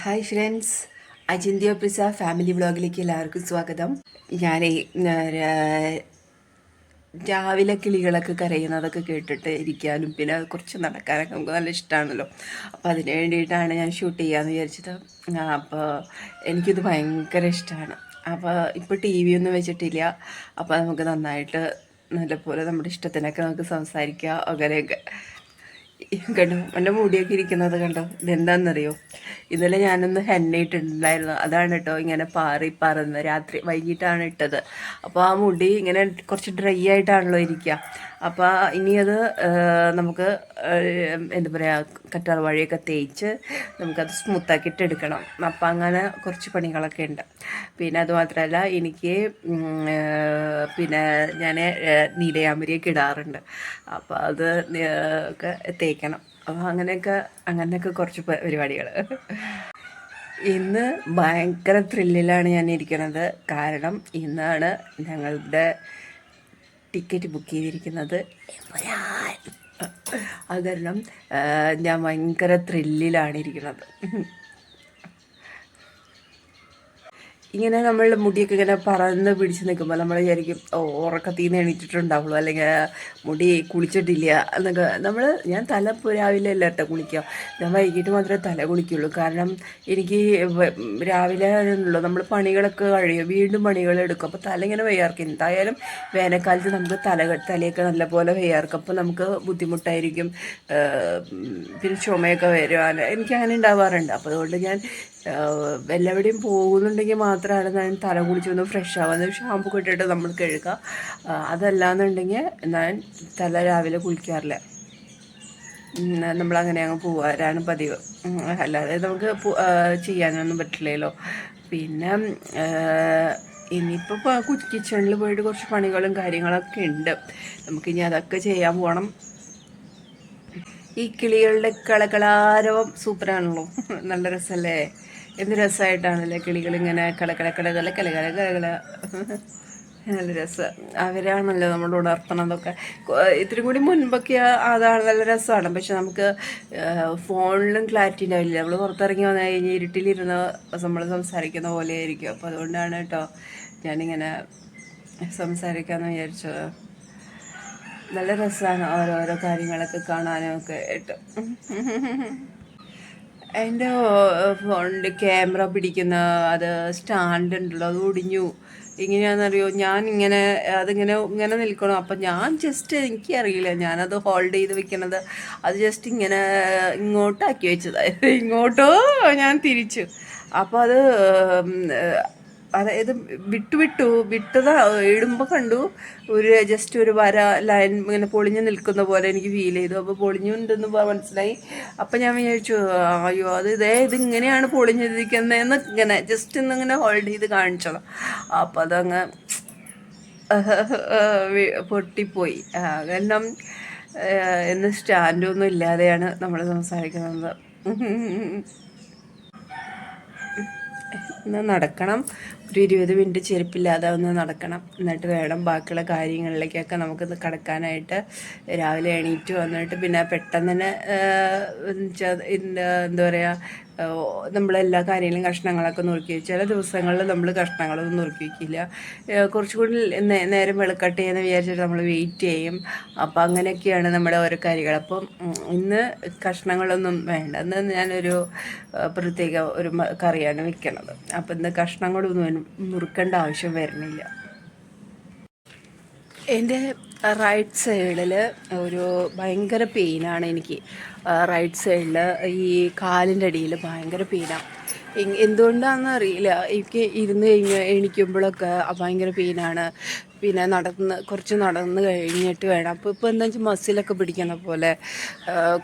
Hi friends അജിന്ത്യ പ്രിസ family വ്ളോഗിലേക്ക് എല്ലാവർക്കും സ്വാഗതം. ഞാൻ രാവിലെ കിളികളൊക്കെ കരയുന്നതൊക്കെ കേട്ടിട്ട് ഇരിക്കാനും പിന്നെ കുറച്ച് നടക്കാനൊക്കെ നമുക്ക് നല്ല ഇഷ്ടമാണല്ലോ അപ്പോൾ അതിന് വേണ്ടിയിട്ടാണ് ഞാൻ ഷൂട്ട് ചെയ്യാമെന്ന് വിചാരിച്ചത്. അപ്പോൾ എനിക്കിത് ഭയങ്കര ഇഷ്ടമാണ് അപ്പോൾ ഇപ്പോൾ ടി വി ഒന്നും വെച്ചിട്ടില്ല. അപ്പോൾ നമുക്ക് നന്നായിട്ട് നല്ലപോലെ നമ്മുടെ ഇഷ്ടത്തിനൊക്കെ നമുക്ക് സംസാരിക്കാം. അങ്ങനെയൊക്കെ. കണ്ടോ? എന്റെ മുടിയൊക്കെ ഇരിക്കുന്നത് കണ്ടോ? ഇതെന്താണെന്നറിയോ ഇന്നലെ ഞാനൊന്ന് ഹെന്ന ഇട്ടിട്ടുണ്ടായിരുന്നു അതാണ് കേട്ടോ ഇങ്ങനെ പാറി പറന്ന് രാത്രി വൈകിട്ടാണ് ഇട്ടത്. അപ്പോൾ ആ മുടി ഇങ്ങനെ കുറച്ച് ഡ്രൈ ആയിട്ടാണല്ലോ ഇരിക്കുക അപ്പോൾ ഇനി അത് നമുക്ക് എന്താ പറയുക കറ്റാർ വഴിയൊക്കെ തേച്ച് നമുക്കത് സ്മൂത്താക്കിയിട്ട് എടുക്കണം. അപ്പം അങ്ങനെ കുറച്ച് പണികളൊക്കെ ഉണ്ട്. പിന്നെ അതുമാത്രമല്ല എനിക്ക് പിന്നെ ഞാൻ നീലയാമ്പരിയൊക്കെ ഇടാറുണ്ട്. അപ്പോൾ അത് ഒക്കെ തേക്കണം. അപ്പോൾ അങ്ങനെയൊക്കെ അങ്ങനെയൊക്കെ കുറച്ച് പരിപാടികൾ ഇന്ന് ഭയങ്കര ത്രില്ലിലാണ് ഞാൻ ഇരിക്കുന്നത്. കാരണം ഇന്നാണ് ഞങ്ങളുടെ ടിക്കറ്റ് ബുക്ക് ചെയ്തിരിക്കുന്നത്. അത് കാരണം ഞാൻ ഭയങ്കര ത്രില്ലിലാണ് ഇരിക്കുന്നത്. ഇങ്ങനെ നമ്മളുടെ മുടിയൊക്കെ ഇങ്ങനെ പറന്ന് പിടിച്ച് നിൽക്കുമ്പോൾ നമ്മൾ വിചാരിക്കും ഓ ഉറക്കത്തിൽ നിന്ന് എണീറ്റിട്ടുണ്ടാവുള്ളൂ. അല്ലെങ്കിൽ മുടി കുളിച്ചിട്ടില്ല. എന്നൊക്കെ നമ്മൾ ഞാൻ തല രാവിലെ അല്ല കേട്ടോ കുളിക്കുക. ഞാൻ വൈകിട്ട് മാത്രമേ തല കുളിക്കുള്ളൂ. കാരണം എനിക്ക് രാവിലെ ഉള്ളൂ നമ്മൾ പണികളൊക്കെ കഴിയും. വീണ്ടും പണികൾ എടുക്കും. അപ്പോൾ തല ഇങ്ങനെ വയ്യാർക്കും എന്തായാലും വേനൽക്കാലത്ത് നമുക്ക് തല തലയൊക്കെ നല്ലപോലെ വയ്യാർക്കും അപ്പോൾ നമുക്ക് ബുദ്ധിമുട്ടായിരിക്കും. പിന്നെ ചുമയൊക്കെ വരുവാൻ എനിക്ക് അങ്ങനെ ഉണ്ടാവാറുണ്ട്. അപ്പോൾ അതുകൊണ്ട് ഞാൻ എല്ലാവിടെയും പോകുന്നുണ്ടെങ്കിൽ മാത്രമാണ് ഞാൻ തല കുളിച്ച് വന്ന് ഫ്രഷ് ആവുന്നത് ഷാമ്പു കിട്ടിയിട്ട് നമ്മൾ കഴുകുക. അതല്ലാന്നുണ്ടെങ്കിൽ ഞാൻ തല രാവിലെ കുളിക്കാറില്ല. നമ്മളങ്ങനെ അങ്ങ് പോവാറാണ് പതിവ്. അല്ലാതെ നമുക്ക് ചെയ്യാനൊന്നും പറ്റില്ലല്ലോ. പിന്നെ ഇനിയിപ്പോൾ കിച്ചണിൽ പോയിട്ട് കുറച്ച് പണികളും കാര്യങ്ങളൊക്കെ ഉണ്ട്. നമുക്കിനി അതൊക്കെ ചെയ്യാൻ പോകണം ഈ കിളികളുടെ കളകളാരവം സൂപ്പറാണല്ലോ. നല്ല രസമല്ലേ എന്ത് രസമായിട്ടാണല്ലേ കിളികൾ ഇങ്ങനെ കളകളക്കടകല കലകല കലകല നല്ല രസം. അവരാണല്ലോ നമ്മൾ ഉണർത്തണതൊക്കെ. ഇത്തിരി കൂടി മുൻപൊക്കെ അതാണ് നല്ല രസമാണ്. പക്ഷെ നമുക്ക് ഫോണിലും ക്ലാരിറ്റി ഉണ്ടാവില്ല നമ്മൾ പുറത്തിറങ്ങി വന്നു കഴിഞ്ഞ് ഇരുട്ടിലിരുന്ന് നമ്മൾ സംസാരിക്കുന്ന പോലെ ആയിരിക്കും അപ്പോൾ അതുകൊണ്ടാണ് കേട്ടോ ഞാനിങ്ങനെ സംസാരിക്കാമെന്ന് വിചാരിച്ചത്. നല്ല രസമാണ് ഓരോരോ കാര്യങ്ങളൊക്കെ കാണാനും ഒക്കെ ആയിട്ട്. എന്റെ ഫോണിന്റെ ക്യാമറ പിടിക്കുന്ന അത് സ്റ്റാൻഡ് ഉണ്ടല്ലോ അത് ഒടിഞ്ഞു. ഇങ്ങനെയാണെന്നറിയോ ഞാൻ ഇങ്ങനെ അതിങ്ങനെ ഇങ്ങനെ നിൽക്കണം. അപ്പം ഞാൻ ജസ്റ്റ് എനിക്കറിയില്ല ഞാനത് ഹോൾഡ് ചെയ്ത് വെക്കണത്. അത് ജസ്റ്റ് ഇങ്ങനെ ഇങ്ങോട്ടാക്കി വെച്ചതായത് ഇങ്ങോട്ടോ? ഞാൻ തിരിച്ചു. അപ്പോൾ അത് അതായത് വിട്ടു വിട്ടു വിട്ടത് ഇടുമ്പോൾ കണ്ടു. ഒരു ജസ്റ്റ് ഒരു വര ലൈൻ ഇങ്ങനെ പൊളിഞ്ഞു നിൽക്കുന്ന പോലെ എനിക്ക് ഫീൽ ചെയ്തു. അപ്പോൾ പൊളിഞ്ഞുണ്ടെന്ന് മനസ്സിലായി. അപ്പം ഞാൻ വിചാരിച്ചു അയ്യോ അത് ഇതേ ഇതിങ്ങനെയാണ് പൊളിഞ്ഞിരിക്കുന്നതെന്ന് ഇങ്ങനെ ജസ്റ്റ് ഇന്നിങ്ങനെ ഹോൾഡ് ചെയ്ത് കാണിച്ചത്. അപ്പോൾ അതങ്ങ് പൊട്ടിപ്പോയി. കാരണം എന്ന് സ്റ്റാൻഡൊന്നും ഇല്ലാതെയാണ് നമ്മൾ സംസാരിക്കുന്നത്. ഒന്ന് നടക്കണം. ഒരു ഇരുപത് മിനിറ്റ് ചെരുപ്പില്ലാതെ ഒന്ന് നടക്കണം. എന്നിട്ട് വേണം ബാക്കിയുള്ള കാര്യങ്ങളിലേക്കൊക്കെ നമുക്ക് കടക്കാനായിട്ട്. രാവിലെ എണീറ്റ് വന്നിട്ട് പിന്നെ പെട്ടെന്ന് തന്നെ എന്താ പറയുക നമ്മളെല്ലാ കാര്യങ്ങളും കഷ്ണങ്ങളൊക്കെ നുറുക്കി ചില ദിവസങ്ങളിൽ നമ്മൾ കഷ്ണങ്ങളൊന്നും നുറുക്കി വയ്ക്കില്ല കുറച്ചുകൂടി നേരം വെളുക്കട്ടെ എന്ന് വിചാരിച്ചിട്ട് നമ്മൾ വെയിറ്റ് ചെയ്യും. അപ്പോൾ അങ്ങനെയൊക്കെയാണ് നമ്മുടെ ഓരോ കാര്യങ്ങൾ. അപ്പം ഇന്ന് കഷ്ണങ്ങളൊന്നും വേണ്ട. ഇന്ന് ഞാനൊരു പ്രത്യേക ഒരു കറിയാണ് വെക്കണത്. അപ്പം ഇന്ന് ഒന്നും നുറുക്കേണ്ട ആവശ്യം വരുന്നില്ല. എന്റെ റൈറ്റ് സൈഡിൽ ഒരു ഭയങ്കര പെയിനാണ് എനിക്ക്. റൈറ്റ് സൈഡിൽ ഈ കാലിന്റെ അടിയിൽ ഭയങ്കര പെയിനാണ് എന്തുകൊണ്ടാണെന്ന് അറിയില്ല. എനിക്ക് ഇരുന്ന് കഴിഞ്ഞ് എണീക്കുമ്പോഴൊക്കെ ഭയങ്കര പെയിനാണ് പിന്നെ നടന്ന് കുറച്ച് നടന്ന് കഴിഞ്ഞിട്ട് വേണം. അപ്പോൾ ഇപ്പോൾ എന്താ വെച്ചാൽ മസിലൊക്കെ പിടിക്കുന്ന പോലെ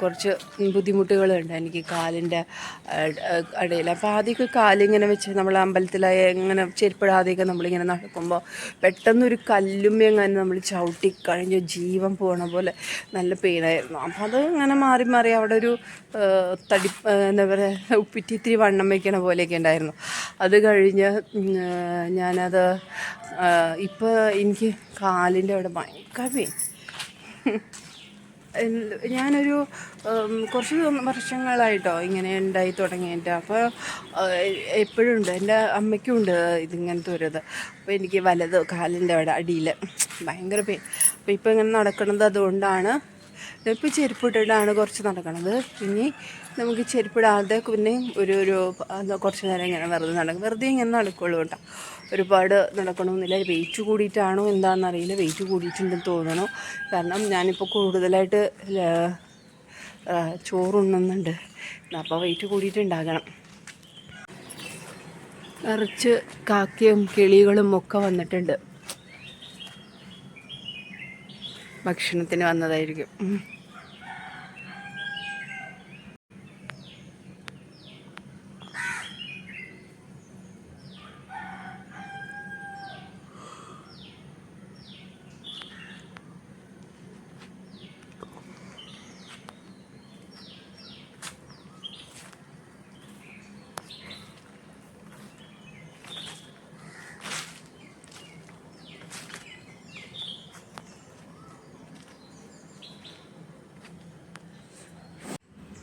കുറച്ച് ബുദ്ധിമുട്ടുകളുണ്ട് എനിക്ക് കാലിന്റെ ഇടയിൽ അപ്പോൾ ആദ്യമൊക്കെ കാലിങ്ങനെ വെച്ച് നമ്മൾ അമ്പലത്തിലായ ഇങ്ങനെ ചെരുപ്പിടാതെയൊക്കെ നമ്മളിങ്ങനെ നടക്കുമ്പോൾ പെട്ടെന്നൊരു കല്ലുമ്മ എങ്ങനെ നമ്മൾ ചവിട്ടി കഴിഞ്ഞ് ജീവൻ പോകണ പോലെ നല്ല പെയിനായിരുന്നു. അപ്പോൾ അത് ഇങ്ങനെ മാറി മാറി അവിടെ ഒരു തടി എന്താ പറയുക ഉപ്പിറ്റി ഇത്തിരി വണ്ണം വയ്ക്കണ പോലെയൊക്കെ ഉണ്ടായിരുന്നു. അത് കഴിഞ്ഞ് ഞാനത് ഇപ്പോൾ എനിക്ക് കാലിന്റെ അവിടെ ഭയങ്കര ഞാനൊരു കുറച്ച് വർഷങ്ങളായിട്ടോ ഇങ്ങനെ ഉണ്ടായി തുടങ്ങിയിട്ട്. അപ്പോൾ എപ്പോഴും ഉണ്ട് എന്റെ അമ്മയ്ക്കും ഉണ്ട് ഇതിങ്ങനത്തെ ഒരു ഇത്. അപ്പോൾ എനിക്ക് വലത് കാലിന്റെ അവിടെ അടിയിൽ ഭയങ്കര പേ അപ്പോൾ ഇപ്പോൾ ഇങ്ങനെ നടക്കുന്നത് അതുകൊണ്ടാണ് ഇപ്പോൾ ചെരുപ്പിട്ടിട്ടാണ് കുറച്ച് നടക്കുന്നത് ഇനി നമുക്ക് ചെരുപ്പിടാതെ പിന്നെ ഒരു ഒരു കുറച്ച് നേരം ഇങ്ങനെ വെറുതെ നടക്കും. വെറുതെ ഇങ്ങനെ നടക്കുള്ളൂ കേട്ടോ. ഒരുപാട് നടക്കണമെന്നില്ല. വെയിറ്റ് കൂടിയിട്ടാണോ എന്താണെന്നറിയില്ല. വെയിറ്റ് കൂടിയിട്ടുണ്ടെന്ന് തോന്നണു. കാരണം ഞാനിപ്പോൾ കൂടുതലായിട്ട് ചോറുണ്ണുന്നുണ്ട്. അപ്പോൾ വെയിറ്റ് കൂടിയിട്ടുണ്ടാകണം. നിറച്ച് കാക്കയും കിളികളും ഒക്കെ വന്നിട്ടുണ്ട്. ഭക്ഷണത്തിന് വന്നതായിരിക്കും.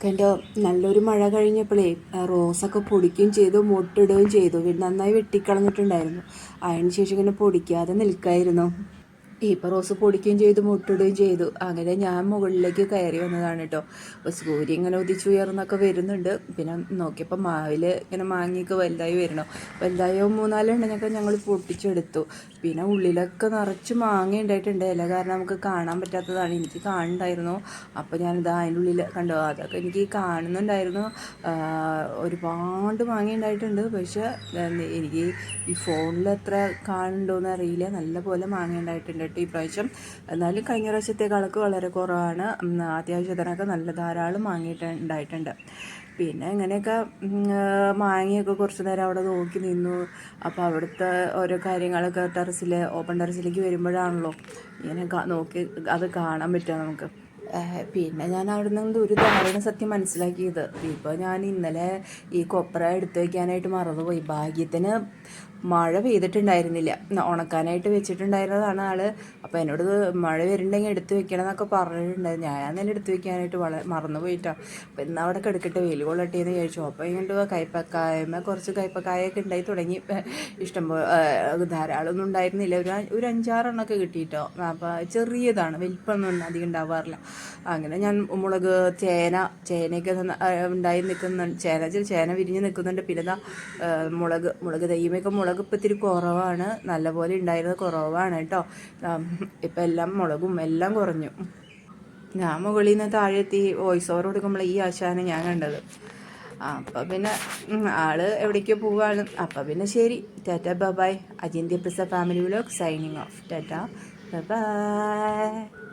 എന്റെ നല്ലൊരു മഴ കഴിഞ്ഞപ്പോഴേ റോസൊക്കെ പൊടിക്കുകയും ചെയ്തു മൊട്ടിടുകയും ചെയ്തു. നന്നായി വെട്ടിക്കളഞ്ഞിട്ടുണ്ടായിരുന്നു. അതിന് ശേഷം ഇങ്ങനെ പൊടിക്കാതെ നിൽക്കായിരുന്നു. ഇപ്പോൾ റോസ് പൊടിക്കുകയും ചെയ്തു മുട്ടിടുകയും ചെയ്തു. അങ്ങനെ ഞാൻ മുകളിലേക്ക് കയറി വന്നതാണ് കേട്ടോ അപ്പോൾ സൂര്യ ഇങ്ങനെ ഉദിച്ചുയർന്നൊക്കെ വരുന്നുണ്ട്. പിന്നെ നോക്കിയപ്പോൾ മാവിൽ ഇങ്ങനെ മാങ്ങിയൊക്കെ വലുതായി വരണം. വലുതായോ മൂന്നാലെണ്ണനൊക്കെ ഞങ്ങൾ പൊട്ടിച്ചെടുത്തു. പിന്നെ ഉള്ളിലൊക്കെ നിറച്ച് മാങ്ങ ഉണ്ടായിട്ടുണ്ട്. ഇല കാരണം നമുക്ക് കാണാൻ പറ്റാത്തതാണ്. എനിക്ക് കാണുന്നുണ്ടായിരുന്നു. അപ്പോൾ ഞാനിത് അതിന്റെ ഉള്ളിൽ കണ്ടോ. അതൊക്കെ എനിക്ക് കാണുന്നുണ്ടായിരുന്നു. ഒരുപാട് മാങ്ങ ഉണ്ടായിട്ടുണ്ട്. പക്ഷേ എനിക്ക് ഈ ഫോണിൽ എത്ര കാണുന്നുണ്ടോയെന്ന് അറിയില്ല. നല്ല പോലെ മാങ്ങ ഉണ്ടായിട്ടുണ്ട് കേട്ടോ ഈ പ്രാവശ്യം. എന്നാലും കഴിഞ്ഞ പ്രാവശ്യത്തേക്കാളൊക്കെ വളരെ കുറവാണ്. അത്യാവശ്യം അത്യാവശ്യത്തിനൊക്കെ നല്ല ധാരാളം വാങ്ങിയിട്ട് ഉണ്ടായിട്ടുണ്ട്. പിന്നെ ഇങ്ങനെയൊക്കെ മാങ്ങയൊക്കെ കുറച്ച് നേരം അവിടെ നോക്കി നിന്നു. അപ്പോൾ അവിടുത്തെ ഓരോ കാര്യങ്ങളൊക്കെ ടെറസിൽ ഓപ്പൺ ടെറസിലേക്ക് വരുമ്പോഴാണല്ലോ ഇങ്ങനെ നോക്കി അത് കാണാൻ പറ്റുക നമുക്ക്. പിന്നെ ഞാൻ അവിടെ നിന്ന് ഒരു ധാരണ സത്യം മനസ്സിലാക്കിയത്. ഇപ്പോൾ ഞാൻ ഇന്നലെ ഈ കൊപ്ര എടുത്തു വയ്ക്കാനായിട്ട് മറന്നുപോയി. ഭാഗ്യത്തിന് മഴ പെയ്തിട്ടുണ്ടായിരുന്നില്ല. ഉണക്കാനായിട്ട് വെച്ചിട്ടുണ്ടായിരുന്നതാണ് ആൾ. അപ്പോൾ എന്നോട് മഴ വരുന്നുണ്ടെങ്കിൽ എടുത്തു വെക്കണം എന്നൊക്കെ പറഞ്ഞിട്ടുണ്ടായിരുന്നു. ഞാൻ തന്നെ എടുത്തു വെക്കാനായിട്ട് വളരെ മറന്നു പോയിട്ടാണ് അപ്പോൾ ഇന്ന് അവിടെ കിടക്കട്ടെ വെയിൽ കൊള്ളട്ടെ എന്ന് ചോദിച്ചു അപ്പോൾ ഇങ്ങോട്ട് കയ്പക്കായ്മ കുറച്ച് കയ്പക്കായൊക്കെ ഉണ്ടായി തുടങ്ങി. ഇഷ്ടം ധാരാളം ധാരാളമൊന്നും ഉണ്ടായിരുന്നില്ല. ഒരു ഒരു അഞ്ചാറെണ്ണമൊക്കെ കിട്ടിയിട്ടോ. അപ്പോൾ ചെറിയതാണ് വലിപ്പമൊന്നും അധികം ഉണ്ടാവാറില്ല. അങ്ങനെ ഞാൻ മുളക് ചേന ചേനയൊക്കെ ഉണ്ടായി നിൽക്കുന്നുണ്ട്. ചേന ചേന വിരിഞ്ഞ് നിൽക്കുന്നുണ്ട്. പിന്നെ മുളക് മുളക് തയ്യുമൊക്കെ മുളക് ഇപ്പം ഇത്തിരി കുറവാണ്. നല്ലപോലെ ഉണ്ടായിരുന്നത് കുറവാണ് കേട്ടോ. ഇപ്പം എല്ലാം മുളകും എല്ലാം കുറഞ്ഞു. ഞാൻ മുകളിൽ നിന്ന് താഴെത്തി വോയിസ് ഓവർ കൊടുക്കുമ്പോൾ ഈ ആശാനെ ഞാൻ കണ്ടത്. അപ്പം പിന്നെ ആൾ എവിടേക്കോ പോവുകയാണ് അപ്പം പിന്നെ ശരി. ടാറ്റ ബബായ് അജിന്ത്യ പ്രസ family vlog signing off tata bye.